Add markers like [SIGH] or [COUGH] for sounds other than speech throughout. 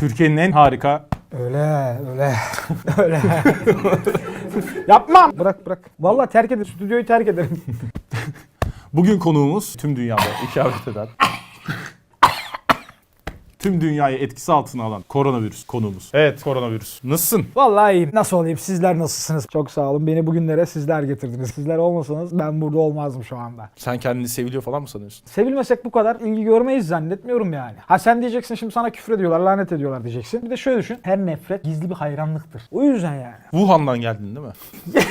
Türkiye'nin en harika Öyle öyle [LAUGHS] öyle. [LAUGHS] Yapmam. Bırak bırak. Vallahi terk ederim. Stüdyoyu terk ederim. Bugün konuğumuz tüm dünyada [LAUGHS] ikamet eden tüm dünyayı etkisi altına alan koronavirüs konuğumuz. Evet koronavirüs. Nasılsın? Vallahi iyiyim. Nasıl olayım? Sizler nasılsınız? Çok sağ olun. Beni bugünlere sizler getirdiniz. Sizler olmasanız ben burada olmazdım şu anda. Sen kendini seviliyor falan mı sanıyorsun? Sevilmesek bu kadar ilgi görmeyiz zannetmiyorum yani. Ha sen diyeceksin şimdi sana küfür ediyorlar, lanet ediyorlar diyeceksin. Bir de şöyle düşün. Her nefret gizli bir hayranlıktır. O yüzden yani. Wuhan'dan geldin değil mi? [LAUGHS]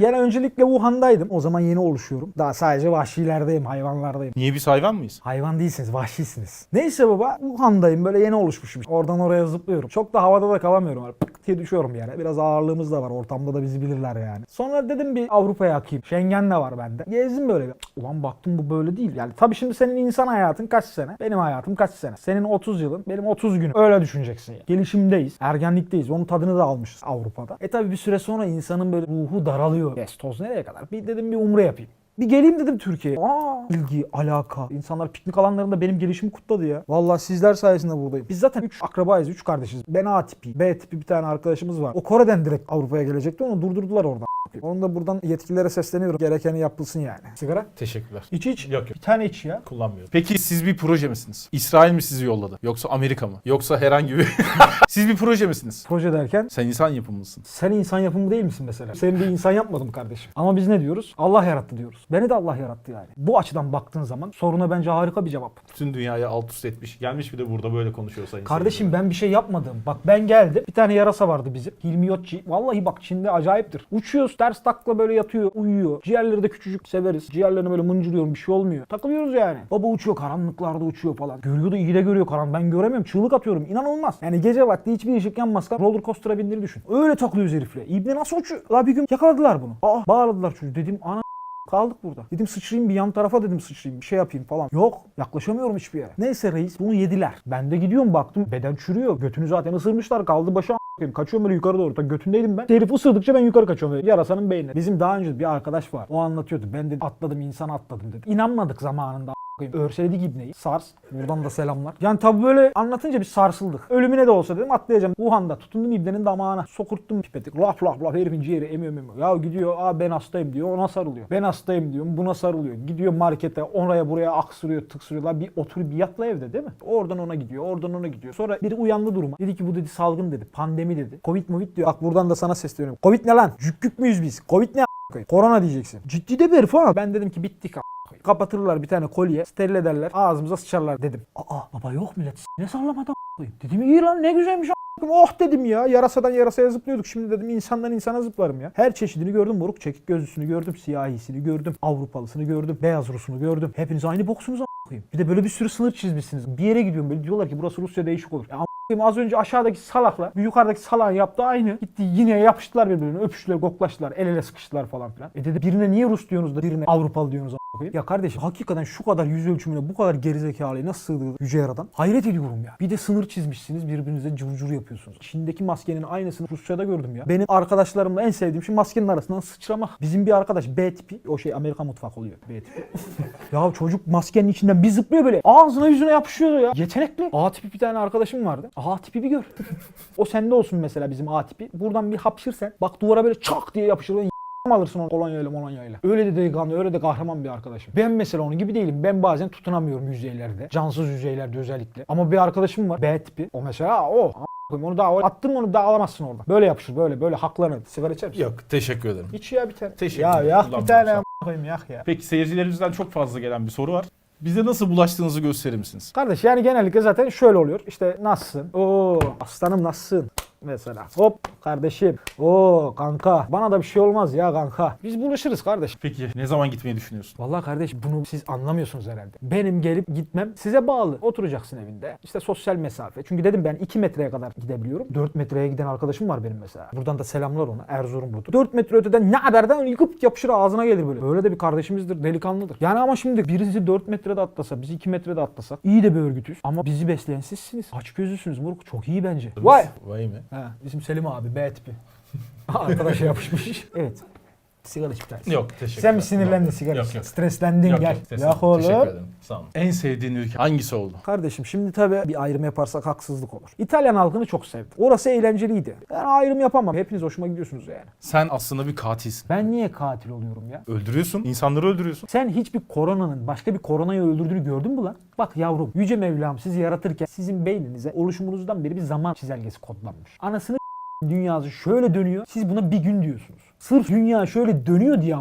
Yani öncelikle Wuhan'daydım. O zaman yeni oluşuyorum. Daha sadece vahşilerdeyim, hayvanlardayım. Niye biz hayvan mıyız? Hayvan değilsiniz, vahşisiniz. Neyse baba, Wuhan'dayım böyle yeni oluşmuşum. Oradan oraya zıplıyorum. Çok da havada da kalamıyorum. Böyle pık diye düşüyorum yere. Biraz ağırlığımız da var. Ortamda da bizi bilirler yani. Sonra dedim bir Avrupa'ya akayım. Schengen de var bende. Gezdim böyle bir. Ulan baktım bu böyle değil. Yani tabii şimdi senin insan hayatın kaç sene? Benim hayatım kaç sene? Senin 30 yılın, benim 30 günüm. Öyle düşüneceksin. Yani. Gelişimdeyiz. Ergenlikteyiz. Onun tadını da almışız Avrupa'da. E tabii bir süre sonra insanın böyle ruhu daralıyor. Yes, toz nereye kadar? Bir dedim bir umre yapayım. Bir geleyim dedim Türkiye'ye. Aa ilgi, alaka. İnsanlar piknik alanlarında benim gelişimi kutladı ya. Vallahi sizler sayesinde buradayım. Biz zaten 3 akrabayız, 3 kardeşiz. Ben A tipi, B tipi bir tane arkadaşımız var. O Kore'den direkt Avrupa'ya gelecekti. Onu durdurdular orada. Onu da buradan yetkililere sesleniyorum. Gerekeni yapılsın yani. Sigara? Teşekkürler. İç iç. Yok yok. Bir tane iç ya. Kullanmıyorum. Peki siz bir proje misiniz? İsrail mi sizi yolladı? Yoksa Amerika mı? Yoksa herhangi bir... [LAUGHS] siz bir proje misiniz? Proje derken Sen insan yapımlısın. sen insan yapımı değil misin mesela? Sen bir insan yapmadım kardeşim. Ama biz ne diyoruz? Allah yarattı diyoruz. Beni de Allah yarattı yani. Bu açıdan baktığın zaman soruna bence harika bir cevap. Bütün dünyayı alt üst etmiş. Gelmiş bir de burada böyle konuşuyor sayın Kardeşim ben bir şey yapmadım. Bak ben geldim. Bir tane yarasa vardı bizim. Hilmi Yotçi. Vallahi bak Çin'de acayiptir. Uçuyoruz ters takla böyle yatıyor, uyuyor. Ciğerleri de küçücük severiz. Ciğerlerini böyle mıncırıyorum bir şey olmuyor. Takılıyoruz yani. Baba uçuyor karanlıklarda uçuyor falan. Görüyor da iyi de görüyor karan. Ben göremiyorum. Çığlık atıyorum. İnanılmaz. Yani gece vakti hiçbir ışık yanmazken roller coaster'a bindiğini düşün. Öyle takılıyoruz herifle. İbne nasıl uçuyor? La bir gün yakaladılar bunu. Aa bağladılar çocuğu. Dedim ana Kaldık burada. Dedim sıçrayayım bir yan tarafa dedim sıçrayayım bir şey yapayım falan. Yok yaklaşamıyorum hiçbir yere. Neyse reis bunu yediler. Ben de gidiyorum baktım beden çürüyor. Götünü zaten ısırmışlar kaldı başı a**ayım. Kaçıyorum böyle yukarı doğru. Ta götündeydim ben. Herif ısırdıkça ben yukarı kaçıyorum. Böyle. Yarasanın beynine. Bizim daha önce bir arkadaş var. O anlatıyordu. Ben de atladım insan atladım dedi. İnanmadık zamanında a**ayım. Örseledik ibneyi. Sars. Buradan da selamlar. Yani tabi böyle anlatınca bir sarsıldık. Ölümüne de olsa dedim atlayacağım. Wuhan'da tutundum ibnenin damağına. Sokurttum pipeti. Laf laf laf herifin ciğeri emiyor emiyor. Ya gidiyor aa ben hastayım diyor ona sarılıyor. Ben hastayım diyorum buna sarılıyor. Gidiyor markete oraya buraya aksırıyor tıksırıyor. La bir otur bir yatla evde değil mi? Oradan ona gidiyor oradan ona gidiyor. Sonra biri uyandı duruma. Dedi ki bu dedi salgın dedi. Pandemi dedi. Covid movid diyor. Bak buradan da sana sesleniyorum. Covid ne lan? Cükkük müyüz biz? Covid ne? Korona diyeceksin. Ciddi de bir herif. Ben dedim ki bittik a**. Kapatırlar bir tane kolye, steril ederler, ağzımıza sıçarlar dedim. Aa baba yok millet ne sallamadan a**ayım. Dedim iyi lan ne güzelmiş. Oh dedim ya yarasadan yarasaya zıplıyorduk şimdi dedim insandan insana zıplarım ya. Her çeşidini gördüm moruk çekik gözlüsünü gördüm, siyahisini gördüm, Avrupalısını gördüm, beyaz Rusunu gördüm. Hepiniz aynı boksunuz a**ayım. Bir de böyle bir sürü sınır çizmişsiniz. Bir yere gidiyorum böyle diyorlar ki burası Rusya değişik olur. Ya az önce aşağıdaki salakla bir yukarıdaki salağın yaptığı aynı. Gitti yine yapıştılar birbirine öpüştüler, koklaştılar, el ele sıkıştılar falan filan. E dedi birine niye Rus diyorsunuz da birine Avrupalı diyorsunuz a**ayım. Ya kardeşim hakikaten şu kadar yüz ölçümüne bu kadar gerizekalıyı nasıl sığdırdı yüce yaradan? Hayret ediyorum ya. Bir de sınır çizmişsiniz birbirinize cıvı yapıyorsunuz. Çin'deki maskenin aynısını Rusya'da gördüm ya. Benim arkadaşlarımla en sevdiğim şey maskenin arasından sıçramak. Bizim bir arkadaş B tipi o şey Amerika mutfak oluyor B tipi. [LAUGHS] ya çocuk maskenin içinden bir zıplıyor böyle. Ağzına yüzüne yapışıyor ya. Yetenekli. A tipi bir tane arkadaşım vardı. A tipi bir gör. [LAUGHS] o sende olsun mesela bizim A tipi. Buradan bir hapşır sen. Bak duvara böyle çak diye yapışır. Alırsın onu kolonyayla molonyayla. Öyle de delikanlı, öyle de kahraman bir arkadaşım. Ben mesela onun gibi değilim. Ben bazen tutunamıyorum yüzeylerde. Cansız yüzeylerde özellikle. Ama bir arkadaşım var. B tipi. O mesela o. Onu daha attın onu daha alamazsın orada. Böyle yapışır böyle böyle haklarını. Sigara içer misin? Yok teşekkür ederim. İç ya bir tane. Teşekkür ya ederim. yak bir Kullanmıyorum tane sağ ol. a**ayım yak ya. Peki seyircilerimizden çok fazla gelen bir soru var. Bize nasıl bulaştığınızı gösterir misiniz? Kardeş yani genellikle zaten şöyle oluyor. İşte nasılsın? Oo aslanım nasılsın? Mesela hop kardeşim. Oo kanka. Bana da bir şey olmaz ya kanka. Biz buluşuruz kardeş. Peki ne zaman gitmeyi düşünüyorsun? Vallahi kardeş bunu siz anlamıyorsunuz herhalde. Benim gelip gitmem size bağlı. Oturacaksın evinde. İşte sosyal mesafe. Çünkü dedim ben 2 metreye kadar gidebiliyorum. 4 metreye giden arkadaşım var benim mesela. Buradan da selamlar ona. Erzurumludur. 4 metre öteden ne haberden yıkıp yapışır ağzına gelir böyle. Böyle de bir kardeşimizdir. Delikanlıdır. Yani ama şimdi birisi 4 metrede atlasa, biz 2 metrede atlasak iyi de bir örgütüz. Ama bizi besleyen sizsiniz. Aç gözlüsünüz moruk. Çok iyi bence. Vay. Vay mı? Ha, bizim Selim abi B tipi. [LAUGHS] Arkadaşa yapışmış. Evet. Sigara iç bir tane. Yok teşekkür Sen mi ederim. sinirlendin Yok, sigara Yok için? yok. Streslendin Yok, gel. yok, Ya teşekkür- oğlum. Teşekkür ederim. Sağ olun. En sevdiğin ülke hangisi oldu? Kardeşim şimdi tabii bir ayrım yaparsak haksızlık olur. İtalyan halkını çok sevdim. Orası eğlenceliydi. Ben ayrım yapamam. Hepiniz hoşuma gidiyorsunuz yani. Sen aslında bir katilsin. Ben niye katil oluyorum ya? Öldürüyorsun. insanları öldürüyorsun. Sen hiçbir koronanın başka bir koronayı öldürdüğünü gördün mü lan? Bak yavrum Yüce Mevlam sizi yaratırken sizin beyninize oluşumunuzdan beri bir zaman çizelgesi kodlanmış. Anasını dünyası şöyle dönüyor. Siz buna bir gün diyorsunuz. Sırf dünya şöyle dönüyor diye.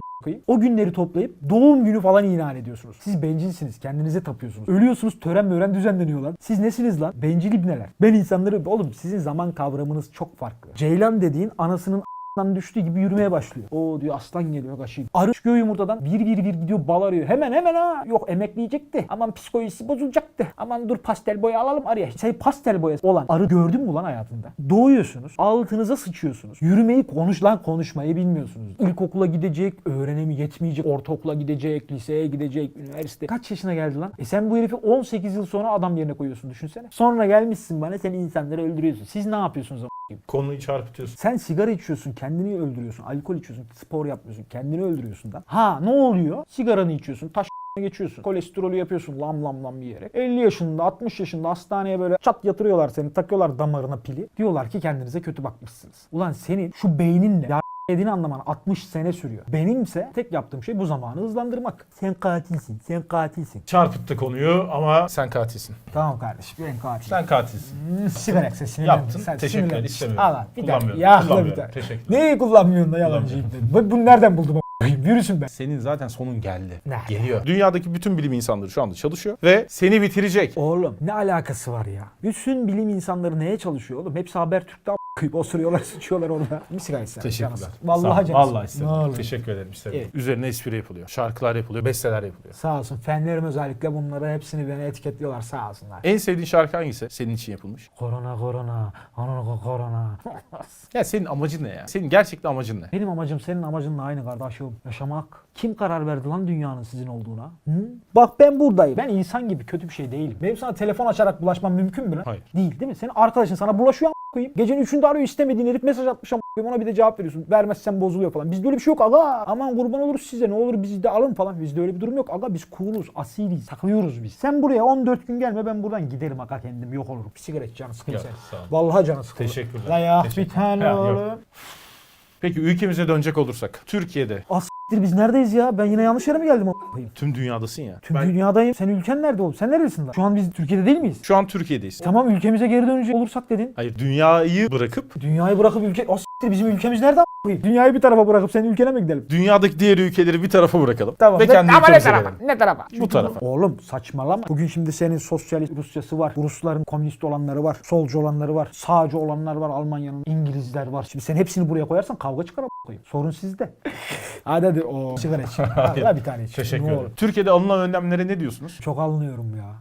O günleri toplayıp doğum günü falan ilan ediyorsunuz. Siz bencilsiniz. Kendinize tapıyorsunuz. Ölüyorsunuz. Tören mören düzenleniyor lan. Siz nesiniz lan? Bencil ibneler. Ben insanları... Oğlum sizin zaman kavramınız çok farklı. Ceylan dediğin anasının Aslan düştüğü gibi yürümeye başlıyor. O diyor aslan geliyor kaşıyım. Arı çıkıyor yumurtadan bir bir bir gidiyor bal arıyor. Hemen hemen ha. Yok emekleyecekti. Aman psikolojisi bozulacaktı. Aman dur pastel boya alalım arıya. Sen pastel boyası olan arı gördün mü lan hayatında? Doğuyorsunuz. Altınıza sıçıyorsunuz. Yürümeyi konuş lan konuşmayı bilmiyorsunuz. İlkokula gidecek, öğrenemi yetmeyecek, ortaokula gidecek, liseye gidecek, üniversite. Kaç yaşına geldi lan? E sen bu herifi 18 yıl sonra adam yerine koyuyorsun düşünsene. Sonra gelmişsin bana sen insanları öldürüyorsun. Siz ne yapıyorsunuz? Konuyu çarpıtıyorsun. Sen sigara içiyorsun, kendini öldürüyorsun. Alkol içiyorsun, spor yapmıyorsun, kendini öldürüyorsun da. Ha ne oluyor? Sigaranı içiyorsun, taş [LAUGHS] geçiyorsun. Kolesterolü yapıyorsun lam lam lam yiyerek. 50 yaşında, 60 yaşında hastaneye böyle çat yatırıyorlar seni, takıyorlar damarına pili. Diyorlar ki kendinize kötü bakmışsınız. Ulan senin şu beyninle dediğini anlaman 60 sene sürüyor. Benimse tek yaptığım şey bu zamanı hızlandırmak. Sen katilsin, sen katilsin. Çarpıttı konuyu ama sen katilsin. Tamam kardeşim ben katilim. Sen katilsin. Hmm, sigara sinirlendim. Yaptın. Sen Teşekkür ederim. sinirlendin. İstemiyorum. Al lan bir. Kullanmıyorum. Yakla bir. Teşekkür Neyi kullanmıyorsun da yalancıyım dedim. Bu, bunu nereden buldum? Yürüsün be. Senin zaten sonun geldi. Ne? Geliyor. Dünyadaki bütün bilim insanları şu anda çalışıyor ve seni bitirecek. Oğlum ne alakası var ya? Bütün bilim insanları neye çalışıyor oğlum? Hepsi Habertürk'te a**ayıp osuruyorlar, [LAUGHS] sıçıyorlar orada. Bir sigara içsene. Teşekkürler. canısı. Sağ ol. Vallahi canısı. Vallahi Ne istedim. olur. Teşekkür ederim istedim. Evet. Üzerine espri yapılıyor. Şarkılar yapılıyor. Besteler yapılıyor. Sağ olsun. Fenlerim özellikle bunları hepsini beni etiketliyorlar sağ olsunlar. En sevdiğin şarkı hangisi? Senin için yapılmış. Korona korona, korona korona. Ya senin amacın ne ya? Senin gerçekten amacın ne? Benim amacım senin amacınla aynı kardeşim. Yaşamak. Kim karar verdi lan dünyanın sizin olduğuna? Hı? Bak ben buradayım. Ben insan gibi kötü bir şey değilim. Benim sana telefon açarak bulaşmam mümkün mü lan? Hayır. Değil değil mi? Senin arkadaşın sana bulaşıyor koyayım. Gecenin üçünde arıyor istemediğin herif mesaj atmış a** koyayım. Ona bir de cevap veriyorsun. Vermezsen bozuluyor falan. Bizde öyle bir şey yok aga. Aman kurban oluruz size ne olur bizi de alın falan. Bizde öyle bir durum yok. Aga biz cool'uz, asiliz, takılıyoruz biz. Sen buraya 14 gün gelme ben buradan giderim aga kendim yok olurum. Bir sigara iç canı sıkılır Yok, sen. sağ ol. Vallahi canı sıkılır. Teşekkürler. La ya bir Teşekkür- tane Ha, yok. oğlum. Peki ülkemize dönecek olursak. Türkiye'de. Asiktir biz neredeyiz ya? Ben yine yanlış yere mi geldim a** koyayım? Tüm dünyadasın ya. Tüm Ben- dünyadayım. Senin ülken nerede oğlum? Sen neredesin lan? Şu an biz Türkiye'de değil miyiz? Şu an Türkiye'deyiz. Tamam ülkemize geri dönecek olursak dedin. Hayır dünyayı bırakıp Dünyayı bırakıp ülke... O s**tir bizim ülkemiz nerede a** koyayım? Dünyayı bir tarafa bırakıp senin ülkene mi gidelim? dünyadaki diğer ülkeleri bir tarafa bırakalım. Tamam. Ve Ne- kendi ama ne ülkemize tarafa? gelelim. Ne tarafa? Bu tarafa. Oğlum saçmalama. Bugün şimdi senin sosyalist Rusyası var. Rusların komünist olanları var. Solcu olanları var. Sağcı olanlar var. Almanya'nın İngilizler var. Şimdi sen hepsini buraya koyarsan kavga çıkar a** koyayım. Sorun sizde. [LAUGHS] hadi hadi o sigara iç. Hadi bir tane iç. Teşekkür Ne ederim. Türkiye'de alınan önlemlere ne diyorsunuz? Çok alınıyorum ya.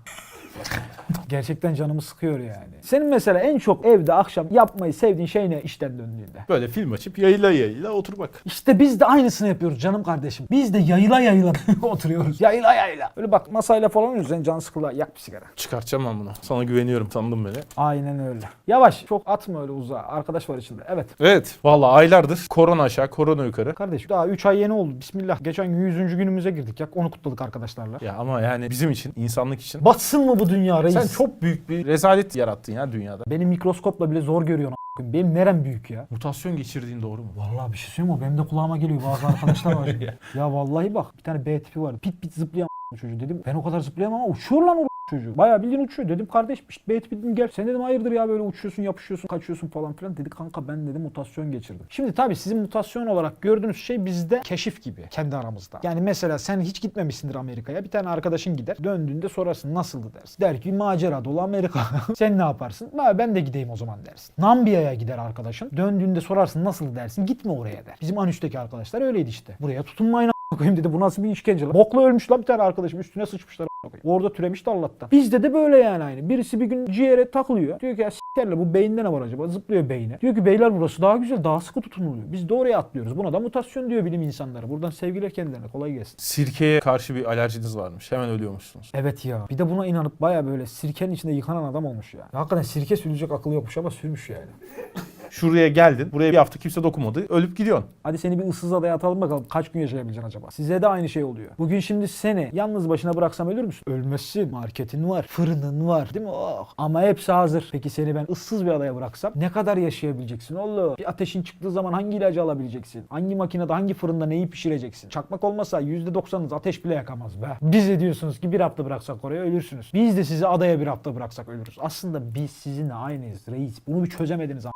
Gerçekten canımı sıkıyor yani. Senin mesela en çok evde akşam yapmayı sevdiğin şey ne işten döndüğünde? Böyle film açıp yayla yayla oturmak. İşte biz de aynısını yapıyoruz canım kardeşim. Biz de yayıla yayıla [LAUGHS] oturuyoruz. Yayıla yayıla. Böyle bak masayla falan oynuyoruz. Sen can sıkıla yak bir sigara. Çıkartacağım ben bunu. Sana güveniyorum tanıdın beni. Aynen öyle. Yavaş. Çok atma öyle uzağa. Arkadaş var içinde. Evet. Evet. Vallahi aylardır korona aşağı korona yukarı. Kardeşim daha 3 ay yeni oldu. Bismillah. Geçen gün 100. günümüze girdik. Yak onu kutladık arkadaşlarla. Ya ama yani bizim için, insanlık için. Batsın mı bu dünya reis? Sen çok büyük bir rezalet yarattın ya dünyada. Benim mikroskopla bile zor görüyorsun. a**ayım. Benim nerem büyük ya? Mutasyon geçirdiğin doğru mu? Vallahi bir şey söyleyeyim mi? Benim de kulağıma geliyor bazı arkadaşlar var. [LAUGHS] ya vallahi bak bir tane B tipi var. Pit pit zıplayan çocuğu dedim. Ben o kadar zıplayamam ama uçuyor lan o çocuğu. Bayağı bildiğin uçuyor. Dedim kardeş işte B tipi dedim gel. Sen dedim hayırdır ya böyle uçuyorsun yapışıyorsun kaçıyorsun falan filan. Dedi kanka ben dedim mutasyon geçirdim. Şimdi tabii sizin mutasyon olarak gördüğünüz şey bizde keşif gibi kendi aramızda. Yani mesela sen hiç gitmemişsindir Amerika'ya. Bir tane arkadaşın gider. Döndüğünde sorarsın nasıldı dersin. Der ki macera dolu Amerika. [LAUGHS] sen ne yaparsın? "Ha, Ben de gideyim o zaman dersin. Namibya'ya gider arkadaşın. Döndüğünde sorarsın nasıl dersin. Gitme oraya der. Bizim Anüs'teki arkadaşlar öyleydi işte. Buraya tutunmayın koyayım dedi. Bu nasıl bir işkence lan? Bokla ölmüş lan bir tane arkadaşım. Üstüne sıçmışlar. Orada türemiş de Allah'tan. Bizde de böyle yani aynı. Birisi bir gün ciğere takılıyor. Diyor ki ya s**erle bu beyinde ne var acaba? Zıplıyor beyine. Diyor ki beyler burası daha güzel. Daha sıkı tutunuluyor. Biz de oraya atlıyoruz. Buna da mutasyon diyor bilim insanları. Buradan sevgiler kendilerine. Kolay gelsin. Sirkeye karşı bir alerjiniz varmış. Hemen ölüyormuşsunuz. Evet ya. Bir de buna inanıp baya böyle sirkenin içinde yıkanan adam olmuş ya. hakikaten sirke sürülecek akıllı yokmuş ama sürmüş yani. [LAUGHS] Şuraya geldin. Buraya bir hafta kimse dokunmadı. Ölüp gidiyorsun. Hadi seni bir ıssız adaya atalım bakalım kaç gün yaşayabileceksin acaba? Size de aynı şey oluyor. Bugün şimdi seni yalnız başına bıraksam ölür müsün? Ölmezsin. Marketin var, fırının var değil mi? Oh. Ama hepsi hazır. Peki seni ben ıssız bir adaya bıraksam ne kadar yaşayabileceksin oğlum? Bir ateşin çıktığı zaman hangi ilacı alabileceksin? Hangi makinede, hangi fırında neyi pişireceksin? Çakmak olmasa %90'ınız ateş bile yakamaz be. Biz de diyorsunuz ki bir hafta bıraksak oraya ölürsünüz. Biz de sizi adaya bir hafta bıraksak ölürüz. Aslında biz sizinle aynıyız reis. Bunu bir çözemediniz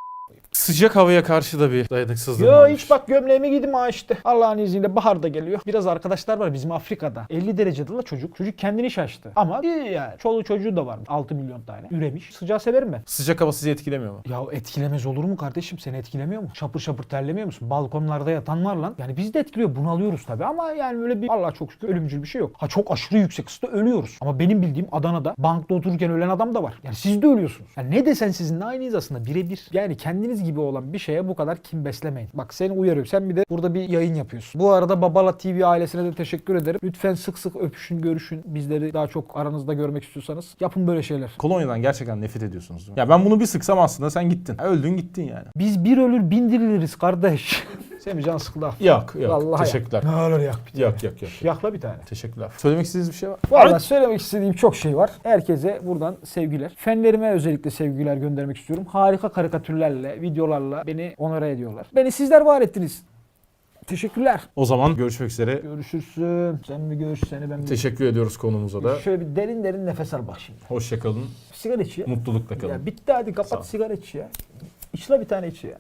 Sıcak havaya karşı da bir dayanıksızlığım Yo varmış. hiç bak gömleğimi giydim ha işte. Allah'ın izniyle bahar da geliyor. Biraz arkadaşlar var bizim Afrika'da. 50 derecede la çocuk. Çocuk kendini şaştı. Ama iyi yani. Çoluğu çocuğu da var. 6 milyon tane. Üremiş. Sıcağı severim ben. Sıcak hava sizi etkilemiyor mu? Ya etkilemez olur mu kardeşim? Seni etkilemiyor mu? Şapır şapır terlemiyor musun? Balkonlarda yatan var lan. Yani biz de etkiliyor. Bunalıyoruz tabii ama yani böyle bir Allah çok şükür ölümcül bir şey yok. Ha çok aşırı yüksek ısıda ölüyoruz. Ama benim bildiğim Adana'da bankta otururken ölen adam da var. Yani siz de ölüyorsunuz. Yani ne desen sizinle aynıyız aslında birebir. Yani kendiniz gibi olan bir şeye bu kadar kim beslemeyin. Bak seni uyarıyorum. Sen bir de burada bir yayın yapıyorsun. Bu arada Babala TV ailesine de teşekkür ederim. Lütfen sık sık öpüşün, görüşün. Bizleri daha çok aranızda görmek istiyorsanız yapın böyle şeyler. Kolonyadan gerçekten nefret ediyorsunuz değil mi? Ya ben bunu bir sıksam aslında sen gittin. Öldün gittin yani. Biz bir ölür bindiriliriz kardeş. [LAUGHS] Semih can sıkıldı. Yok yok. Vallahi Teşekkürler. Ne olur yak bir Yok yok yok. Yakla bir tane. Teşekkürler. Söylemek istediğiniz bir şey var? Valla söylemek istediğim çok şey var. Herkese buradan sevgiler. Fenlerime özellikle sevgiler göndermek istiyorum. Harika karikatürlerle, videolarla beni onore ediyorlar. Beni sizler var ettiniz. Teşekkürler. O zaman görüşmek üzere. Görüşürsün. Sen bir görüş seni ben bir... Teşekkür ediyoruz konumuza da. Şöyle bir derin derin nefes al bak şimdi. Hoşçakalın. Sigara iç ya. Mutlulukla kalın. Ya bitti hadi kapat sigara iç ya. İç la bir tane iç ya.